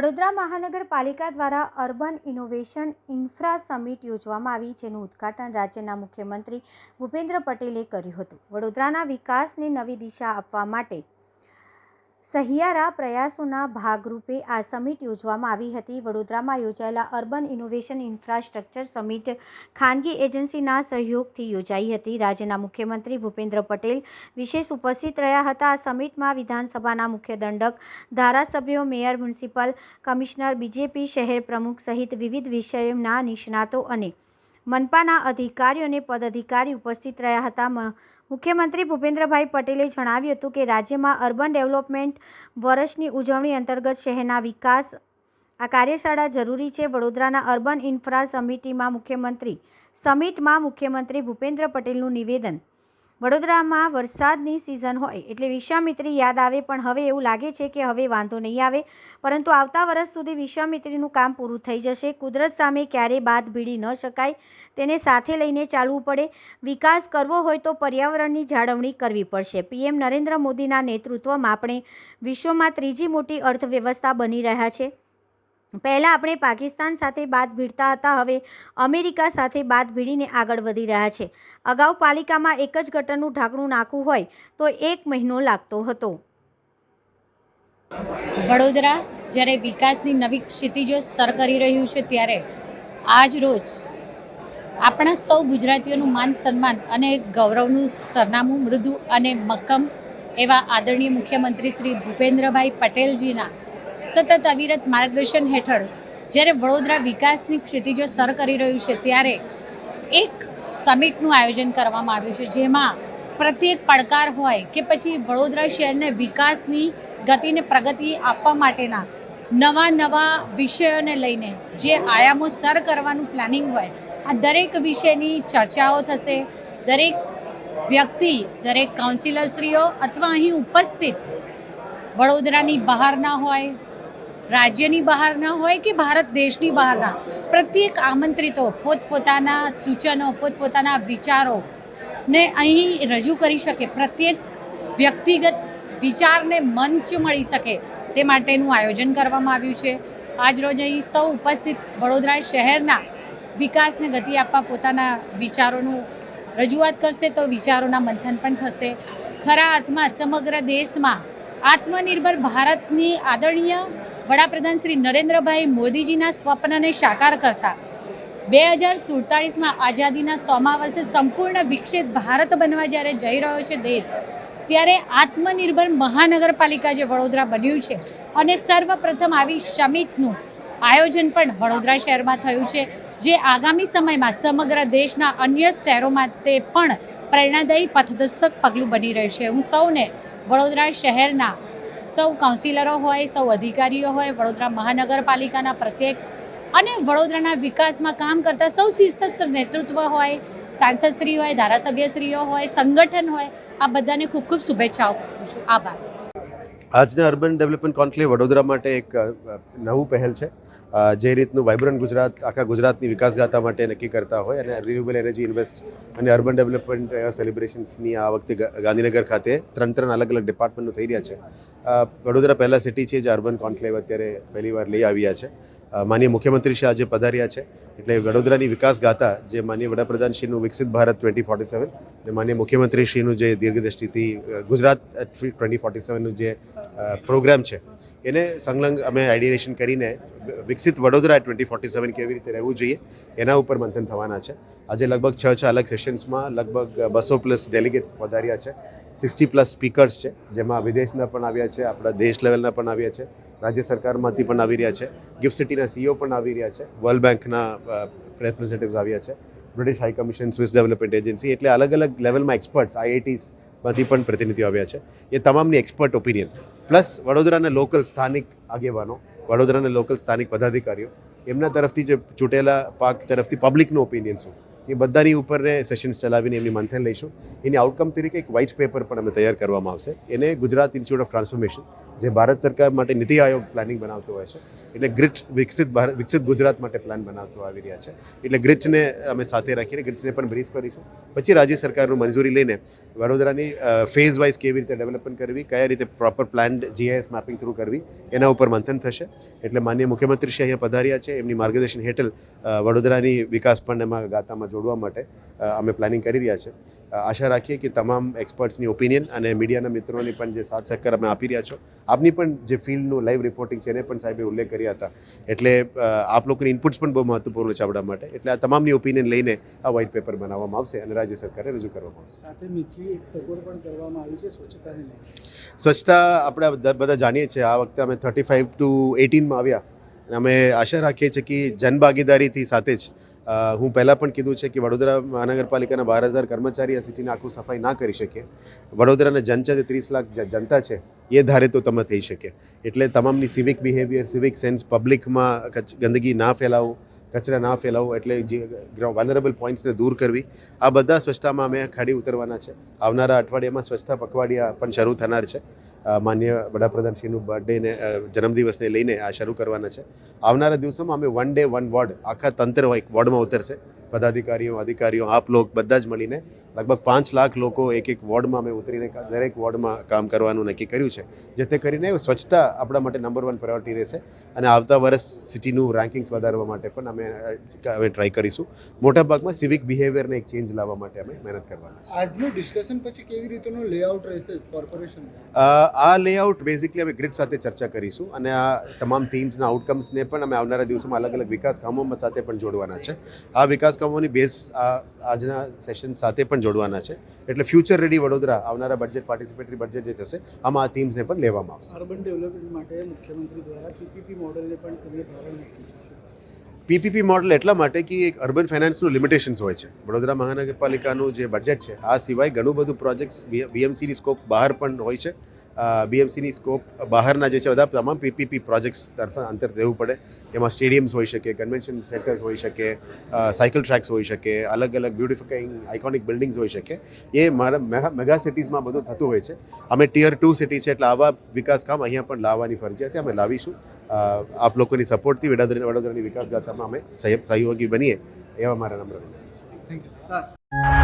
વડોદરા મહાનગરપાલિકા દ્વારા urban innovation infra summit યોજવામાં આવી, જેનું ઉદ્ઘાટન રાજ્યના મુખ્યમંત્રી ભૂપેન્દ્ર પટેલે કર્યું હતું. વડોદરાના વિકાસને નવી દિશા આપવા માટે સહિયારા પ્રયાસોના ભાગરૂપે આ સમિટ યોજવામાં આવી હતી. વડોદરામાં યોજાયેલા અર્બન ઇનોવેશન ઇન્ફ્રાસ્ટ્રક્ચર સમિટ ખાનગી એજન્સીના સહયોગથી યોજાઈ હતી. રાજ્યના મુખ્યમંત્રી ભૂપેન્દ્ર પટેલ વિશેષ ઉપસ્થિત રહ્યા હતા. આ સમિટમાં વિધાનસભાના મુખ્ય દંડક, ધારાસભ્યો, મેયર, મ્યુનિસિપલ કમિશનર, બીજેપી શહેર પ્રમુખ સહિત વિવિધ વિષયોના નિષ્ણાતો અને મનપાના અધિકારીઓ અને પદાધિકારી ઉપસ્થિત રહ્યા હતા. મુખ્યમંત્રી ભૂપેન્દ્રભાઈ પટેલે જણાવ્યું હતું કે રાજ્યમાં અર્બન ડેવલપમેન્ટ વર્ષની ઉજવણી અંતર્ગત શહેરના વિકાસ, આ કાર્યશાળા જરૂરી છે. વડોદરાના અર્બન ઇન્ફ્રા સમિટીમાં મુખ્યમંત્રી, સમિટમાં મુખ્યમંત્રી ભૂપેન્દ્ર પટેલનું નિવેદન વડોદરામાં વરસાદની સિઝન હોય એટલે વિશ્વામિત્રી યાદ આવે, પણ હવે એવું લાગે છે કે હવે વાંધો નહીં આવે. પરંતુ આવતા વર્ષ સુધી વિશ્વામિત્રીનું કામ પૂરું થઈ જશે. કુદરત સામે ક્યારેય બાદ ભીડી ન શકાય, તેને સાથે લઈને ચાલવું પડે. વિકાસ કરવો હોય તો પર્યાવરણની જાળવણી કરવી પડશે. પીએમ નરેન્દ્ર મોદીના નેતૃત્વમાં આપણે વિશ્વમાં ત્રીજી મોટી અર્થવ્યવસ્થા બની રહ્યા છે. પહેલાં આપણે પાકિસ્તાન સાથે બાદ ભીડતા હતા, હવે અમેરિકા સાથે બાદ ભીડીને આગળ વધી રહ્યા છે. અગાઉ પાલિકામાં એક જ ગટરનું ઢાંકણું નાખવું હોય, તો એક મહિનો લાગતો હતો. વડોદરા જ્યારે વિકાસની નવી ક્ષિતિજો સર કરી રહ્યું છે, ત્યારે આજ રોજ આપણા સૌ ગુજરાતીઓનું માન સન્માન અને ગૌરવનું સરનામું, મૃદુ અને મક્કમ એવા આદરણીય મુખ્યમંત્રી શ્રી ભૂપેન્દ્રભાઈ પટેલજીના સતત અવિરત માર્ગદર્શન હેઠળ જ્યારે વડોદરા વિકાસની ક્ષિતિજો સર કરી રહ્યું છે, ત્યારે એક સમિટનું આયોજન કરવામાં આવ્યું છે, જેમાં પ્રત્યેક પડકાર હોય કે પછી વડોદરા શહેરને વિકાસની ગતિને પ્રગતિ આપવા માટેના નવા નવા વિષયોને લઈને જે આયામો સર કરવાનું પ્લાનિંગ હોય, આ દરેક વિષયની ચર્ચાઓ થશે. દરેક વ્યક્તિ, દરેક કાઉન્સિલરશ્રીઓ અથવા અહીં ઉપસ્થિત વડોદરાની બહારના હોય રાજ્યની બહારના હોય કે ભારત દેશની બહારના પ્રત્યેક આમંત્રિતો, પોતપોતાના સૂચનો, પોતપોતાના વિચારો ને અહીં રજૂ કરી શકે. પ્રત્યેક વ્યક્તિગત વિચારને મંચ મળી શકે તે માટેનું આયોજન કરવામાં આવ્યું છે. આજરોજ અહીં સૌ ઉપસ્થિત વડોદરા શહેરના વિકાસને ગતિ આપવા પોતાના વિચારોનું રજૂઆત કરશે તો વિચારોના મંથન પણ થશે. ખરા અર્થમાં સમગ્ર દેશમાં આત્મનિર્ભર ભારતની આદરણીય વડાપ્રધાન શ્રી નરેન્દ્રભાઈ મોદીજીના સ્વપ્નને સાકાર કરતા બે હજાર સુડતાળીસમાં આઝાદીના સોમા વર્ષે સંપૂર્ણ વિકસિત ભારત બનવા જ્યારે જઈ રહ્યો છે દેશ, ત્યારે આત્મનિર્ભર મહાનગરપાલિકા જે વડોદરા બન્યું છે અને સર્વપ્રથમ આવી સમિટનું આયોજન પણ વડોદરા શહેરમાં થયું છે, જે આગામી સમયમાં સમગ્ર દેશના અન્ય શહેરોમાં તે પણ પ્રેરણાદાયી પથદર્શક પગલું બની રહેશે. હું સૌને વડોદરા શહેરના સૌ કાઉન્સિલરો હોય, સૌ અધિકારીઓ હોય, વડોદરા મહાનગરપાલિકાના પ્રત્યેક અને વડોદરાના વિકાસમાં કામ કરતા સૌ શીર્ષસ્થ નેતૃત્વ હોય, સાંસદશ્રી હોય, ધારાસભ્યશ્રીઓ હોય, સંગઠન હોય, આ બધાને ખૂબ ખૂબ શુભેચ્છાઓ પાઠવું છું. આભાર. આજના અર્બન ડેવલપમેન્ટ કોન્ક્લેવ વડોદરા માટે એક નવું પહેલ છે. જે રીતનું વાઇબ્રન્ટ ગુજરાત, આખા ગુજરાતની વિકાસગાથા માટે નક્કી કરતા હોય અને રિન્યુએબલ એનર્જી ઇન્વેસ્ટ અને અર્બન ડેવલપમેન્ટ સેલિબ્રેશન્સની આ વખતે ગાંધીનગર ખાતે ત્રણ ત્રણ અલગ અલગ ડિપાર્ટમેન્ટનું થઈ રહ્યા છે. વડોદરા પહેલાં સિટી છે જે અર્બન કોન્ક્લેવ અત્યારે પહેલી વાર લઈ આવ્યા છે. અ, માનનીય મુખ્યમંત્રી શ્રી આજે પધાર્યા છે. એટલે વડોદરાની વિકાસ ગાથા જે માનીય વડાપ્રધાનશ્રીનું વિકસિત ભારત ટ્વેન્ટી ફોર્ટી સેવન અને માનીય મુખ્યમંત્રીશ્રીનું જે દીર્ઘદ્રષ્ટિથી ગુજરાત ટ્વેન્ટી ફોર્ટી સેવનનું જે પ્રોગ્રામ છે એને સંલગ્ન અમે આઈડિયેશન કરીને વિકસિત વડોદરા ટ્વેન્ટી ફોર્ટી સેવન કેવી રીતે રહેવું જોઈએ એના ઉપર મંથન થવાના છે. આજે લગભગ છ છ અલગ સેશન્સમાં લગભગ બસો પ્લસ ડેલિગેટ્સ પધાર્યા છે. સિક્સટી પ્લસ સ્પીકર્સ છે જેમાં વિદેશના પણ આવ્યા છે આપણા દેશ લેવલના પણ આવ્યા છે. રાજ્ય સરકારમાંથી પણ આવી રહ્યા છે. ગિફ્ટ સિટીના સીઈઓ પણ આવી રહ્યા છે. વર્લ્ડ બેંકના રેપ્રેઝેન્ટેટિવ્સ આવ્યા છે. British high commission Swiss development agency એટલે અલગ અલગ લેવલમાં એક્સપર્ટ્સ આઈઆઈટીસમાંથી પણ પ્રતિનિધિઓ આવ્યા છે. એ તમામની એક્સપર્ટ ઓપિનિયન પ્લસ વડોદરાના લોકલ સ્થાનિક આગેવાનો, વડોદરાના લોકલ સ્થાનિક પદાધિકારીઓ, એમના તરફથી જે ચૂંટેલા પાક તરફથી પબ્લિકનો ઓપિનિયન શું? એ બધાની ઉપર સેશન્સ ચલાવીને એમની મંથન લઈશું. એની આઉટકમ તરીકે એક વ્હાઇટ પેપર પણ અમે તૈયાર કરવામાં આવશે. એને ગુજરાત ઇન્સ્ટિટ્યૂટ ઓફ ટ્રાન્સફોર્મેશન જે ભારત સરકાર માટે નીતિ આયોગ પ્લાનિંગ બનાવતો હોય છે, એટલે ગ્રિચ વિકસિત ભારત, વિકસિત ગુજરાત માટે પ્લાન બનાવતો આવી રહ્યા છે. એટલે ગ્રિચને અમે સાથે રાખીને ગ્રિચને પણ બ્રીફ કરીશું. પછી રાજ્ય સરકારનું મંજૂરી લઈને વડોદરાની ફેઝ વાઇઝ કેવી રીતે ડેવલપમેન્ટ કરવી, કયા રીતે proper plan GIS mapping through કરવી, એના ઉપર મંથન થશે. એટલે માન્ય મુખ્યમંત્રી શ્રી અહીંયા પધાર્યા છે, એમની માર્ગદર્શન હેઠળ વડોદરાની વિકાસ પણ એમાં ગાતામાં જોડવા માટે. અમે પ્લાનિંગ કરી રહ્યા છે. આશા રાખીએ કે તમામ એક્સપર્ટ્સની ઓપિનિયન અને મીડિયાના મિત્રોની પણ જે સાથ સહકાર અમે આપી રહ્યા છો આપની પણ જે ફિલ્ડનું લાઈવ રિપોર્ટિંગ છે એને પણ સાહેબે ઉલ્લેખ કર્યા હતા. એટલે આપ લોકોની ઇનપુટ્સ પણ બહુ મહત્વપૂર્ણ છે આપણા માટે. એટલે આ તમામની ઓપિનિયન લઈને આ વ્હાઇટ પેપર બનાવવામાં આવશે અને રાજ્ય સરકારે રજૂ કરવામાં આવશે. સાથે નીચલી એક ટકોર પણ કરવામાં આવી છે સ્વચ્છતાને સ્વચ્છતા આપણે બધા જાણીએ છીએ. આ વખતે અમે થર્ટી ફાઇવ ટુ એટીનમાં આવ્યા. અમે આશા રાખીએ છીએ કે જનભાગીદારીથી સાથે જ હું પહેલાં પણ કીધું છે કે વડોદરા મહાનગરપાલિકાના બાર હજાર કર્મચારી આ સિટીને આખું સફાઈ ના કરી શકે. વડોદરાના જનતા જે ત્રીસ લાખ જનતા છે, એ ધારે તો તમે થઈ શકે. એટલે તમામની સિવિક બિહેવિયર સિવિક સેન્સ પબ્લિકમાં ગંદકી ના ફેલાવું, કચરા ના ફેલાવો, એટલે જે વનરેબલ પોઈન્ટ્સને દૂર કરવી. આ બધા સ્વચ્છતામાં અમે ખાડી ઉતરવાના છે. આવનારા અઠવાડિયામાં સ્વચ્છતા પખવાડિયા પણ શરૂ થનાર છે. માન્ય વડાપ્રધાનશ્રીનું બર્થડેને જન્મદિવસને લઈને આ શરૂ કરવાના છે. આવનારા દિવસોમાં અમે વન ડે વન વોર્ડ આખા તંત્ર હોય વોર્ડમાં ઉતરશે. પદાધિકારીઓ, અધિકારીઓ, આપ લોક બધા જ મળીને લગભગ પાંચ લાખ લોકો એક એક વોર્ડમાં અમે ઉતરીને દરેક વોર્ડમાં કામ કરવાનું નક્કી કર્યું છે જેથી કરીને સ્વચ્છતા આપણા માટે નંબર વન પ્રાયોરિટી રહેશે. અને આવતા વર્ષ સિટીનું રેન્કિંગ્સ વધારવા માટે પણ અમે અમે ટ્રાય કરીશું. મોટાભાગમાં સિવિક બિહેવિયરને એક ચેન્જ લાવવા માટે અમે મહેનત કરવાના છે આજનું ડિસ્કશન પછી કેવી રીતનું લેઆઉટ રહેશે કોર્પોરેશન આ લેઆઉટ બેઝિકલી અમે ગ્રીડ સાથે ચર્ચા કરીશું અને આ તમામ ટીમ્સના આઉટકમ્સને પણ અમે આવનારા દિવસોમાં અલગ અલગ વિકાસ કામોમાં સાથે પણ જોડવાના છે. આ વિકાસ કામોની બેઝ આ આજના સેશન સાથે પણ જોડવાના છે. એટલે ફ્યુચર રેડી વડોદરા આવનારા બજેટ પાર્ટિસિપેટરી બજેટ જે થશે આમાં આ થીમ્સને પણ લેવામાં આવશે. અર્બન ડેવલપમેન્ટ માટે મુખ્યમંત્રી દ્વારા પીપીપી મોડેલને પણ તમે ધોરણ પીપીપી મોડલ એટલા માટે કે એક અર્બન ફાઇનાન્સનું લિમિટેશન્સ હોય છે. વડોદરા મહાનગરપાલિકાનું જે બજેટ છે આ સિવાય ઘણું બધું પ્રોજેક્ટ્સ બીએમસીની સ્કોપ બહાર પણ હોય છે. બીએમસીની સ્કોપ બહારના જે છે બધા તમામ પીપીપી પ્રોજેક્ટ્સ તરફ અંતર દેવું પડે. એમાં સ્ટેડિયમ્સ હોઈ શકે કન્વેન્શન સેન્ટર્સ હોઈ શકે સાયકલ ટ્રેક્સ હોઈ શકે, અલગ અલગ બ્યુટિફાઈંગ આઇકોનિક બિલ્ડિંગ્સ હોઈ શકે. એ મારા મેગા સિટીઝમાં બધું થતું હોય છે. અમે ટિયર ટુ સિટી છે એટલે આવા વિકાસ કામ અહીંયા પણ લાવવાની ફરજિયાત અમે લાવીશું. આપ લોકોની સપોર્ટથી વડોદરા, વડોદરાની વિકાસ ગાથામાં અમે સહયોગ- બનીએ એવા મારા નમ્ર થેન્ક યુ સર